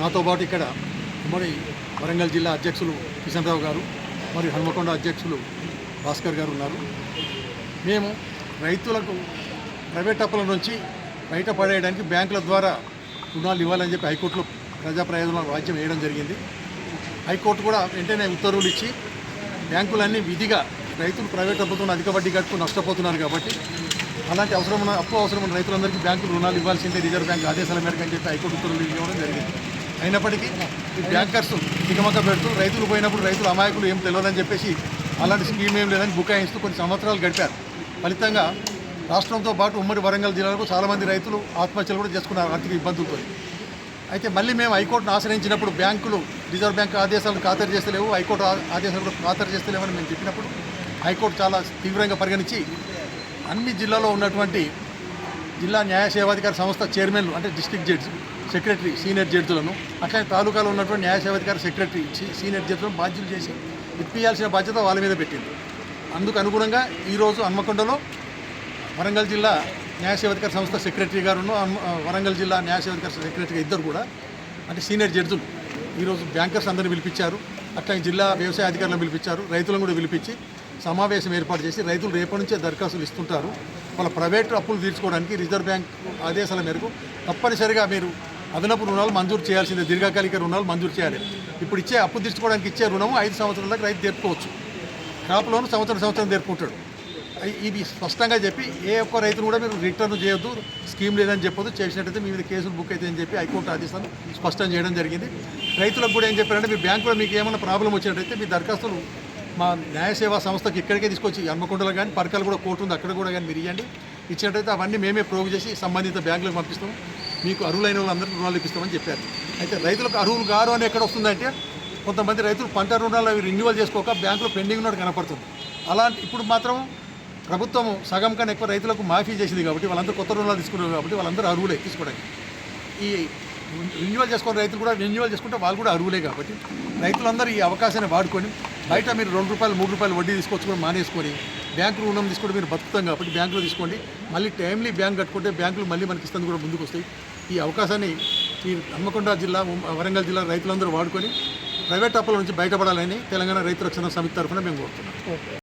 నాతో పాటు ఇక్కడ ఉమ్మడి వరంగల్ జిల్లా అధ్యక్షులు కిషన్ రావు గారు మరియు హనుమకొండ అధ్యక్షులు భాస్కర్ గారు ఉన్నారు. మేము రైతులకు ప్రైవేట్ అప్పుల నుంచి బయటపడేయడానికి బ్యాంకుల ద్వారా రుణాలు ఇవ్వాలని చెప్పి హైకోర్టులో ప్రజా ప్రయోజనాల వాద్యం వేయడం జరిగింది. హైకోర్టు కూడా వెంటనే ఉత్తర్వులు ఇచ్చి బ్యాంకులన్నీ విధిగా రైతులు ప్రైవేట్ అప్పులతో అధిక వడ్డీ కట్టుకుని నష్టపోతున్నారు కాబట్టి అలాంటి అవసరం ఉన్న అప్పు అవసరం ఉన్న రైతులందరికీ బ్యాంకులు రుణాలు ఇవ్వాల్సిందే. రిజర్వ్ బ్యాంక్ ఆదేశాల మేరకు అని చెప్పి హైకోర్టు ఉత్తర్వులు ఇవ్వడం జరిగింది. అయినప్పటికీ ఈ బ్యాంకర్స్ తికమక పెడుతూ రైతులు పోయినప్పుడు రైతులు అమాయకులు ఏం తెలియదని చెప్పేసి అలాంటి స్కీమ్ ఏం లేదని బుకాయిస్తూ కొన్ని సంవత్సరాలు గడిపారు. ఫలితంగా రాష్ట్రంతో పాటు ఉమ్మడి వరంగల్ జిల్లాలకు చాలామంది రైతులు ఆత్మహత్యలు కూడా చేసుకున్నారు ఆర్థిక ఇబ్బందులతో. అయితే మళ్ళీ మేము హైకోర్టును ఆశ్రయించినప్పుడు బ్యాంకులు రిజర్వ్ బ్యాంక్ ఆదేశాలను ఖాతరు చేస్తలేవు హైకోర్టు ఆదేశాలు కూడా ఖాతరు చేస్తలేవని మేము చెప్పినప్పుడు హైకోర్టు చాలా తీవ్రంగా పరిగణించి అన్ని జిల్లాలో ఉన్నటువంటి జిల్లా న్యాయ సేవాధికార సంస్థ చైర్మన్లు అంటే డిస్ట్రిక్ట్ జడ్జి సెక్రటరీ సీనియర్ జడ్జిలను అట్లనే తాలూకాలో ఉన్నటువంటి న్యాయ సేవాధికార సెక్రటరీ సీనియర్ జడ్జిలను బాధ్యులు చేసి ఇప్పించాల్సిన బాధ్యత వాళ్ళ మీద పెట్టింది. అందుకు అనుగుణంగా ఈరోజు హన్మకొండలో వరంగల్ జిల్లా న్యాయ సేవాధికార సంస్థ సెక్రటరీ గారును వరంగల్ జిల్లా న్యాయ సేవాధికార సెక్రటరీ ఇద్దరు కూడా అంటే సీనియర్ జడ్జులు. ఈరోజు బ్యాంకర్స్ అందరిని పిలిపించారు. అట్లాగే జిల్లా వ్యవసాయ అధికారులను పిలిపించారు. రైతులను కూడా పిలిపించి సమావేశం ఏర్పాటు చేసి రైతులు రేపటి నుంచే దరఖాస్తులు ఇస్తుంటారు. వాళ్ళ ప్రైవేట్ అప్పులు తీర్చుకోవడానికి రిజర్వ్ బ్యాంక్ ఆదేశాల మేరకు తప్పనిసరిగా మీరు అదనపు రుణాలు మంజూరు చేయాల్సిందే. దీర్ఘకాలిక రుణాలు మంజూరు చేయాలి. ఇప్పుడు ఇచ్చే అప్పు తీర్చుకోవడానికి ఇచ్చే రుణము ఐదు సంవత్సరాల దాకా రైతు తీర్చుకోవచ్చు క్రాప్ లోన్ సంవత్సరం సంవత్సరం తీర్పుకుంటాడు ఇది స్పష్టంగా చెప్పి ఏ ఒక్క రైతును కూడా మీరు రిటర్న్ చేయొద్దు స్కీమ్ లేదని చెప్పొద్దు. చేసినట్టయితే మీ మీద కేసులు బుక్ అయితే అని చెప్పి హైకోర్టు ఆదేశాలు స్పష్టం చేయడం జరిగింది. రైతులకు కూడా ఏం చెప్పారంటే మీ బ్యాంకులో మీకు ఏమైనా ప్రాబ్లం వచ్చినట్టయితే మీ దరఖాస్తులు మా న్యాయ సేవా సంస్థకి ఇక్కడికే తీసుకొచ్చి హన్మకొండలో కానీ పరకాలు కూడా కోర్టు ఉంది అక్కడ కూడా కానీ మీరు ఇవ్వండి ఇచ్చినట్టయితే అవన్నీ మేమే ప్రోగు చేసి సంబంధిత బ్యాంకులకు పంపిస్తాం. మీకు అర్హులైన వాళ్ళందరికీ రుణాలు ఇప్పిస్తామని చెప్పారు. అయితే రైతులకు అర్హులు గారు అని ఎక్కడ వస్తుందంటే కొంతమంది రైతులు పంట రుణాలు అవి రెన్యువల్ చేసుకోక బ్యాంకులో పెండింగ్ ఉన్నట్టు కనపడుతుంది. అలాంటి ఇప్పుడు మాత్రం ప్రభుత్వం సగం కన్నా ఎక్కువ రైతులకు మాఫీ చేసింది కాబట్టి వాళ్ళందరూ కొత్త రుణాలు తీసుకున్నారు కాబట్టి వాళ్ళందరూ అర్హులే తీసుకోవడానికి. ఈ రెన్యువల్ చేసుకున్న రైతులు కూడా రెన్యువల్ చేసుకుంటే వాళ్ళు కూడా అర్హులే కాబట్టి రైతులందరూ ఈ అవకాశాన్ని వాడుకొని బయట మీరు రెండు రూపాయలు మూడు రూపాయలు వడ్డీ తీసుకొచ్చుకొని మానేసుకొని బ్యాంకు రుణం తీసుకుంటే మీరు బతుకుతాం కాబట్టి బ్యాంకులో తీసుకోండి. మళ్ళీ టైమ్లీ బ్యాంక్ కట్టుకుంటే బ్యాంకులు మళ్ళీ మనకి ఇస్తుంది కూడా ముందుకు వస్తాయి. ఈ అవకాశాన్ని ఈ హన్మకొండ జిల్లా వరంగల్ జిల్లా రైతులందరూ వాడుకొని ప్రైవేట్ అప్పుల నుంచి బయటపడాలని తెలంగాణ రైతు రక్షణ సమితి తరఫున మేము కోరుతున్నాం.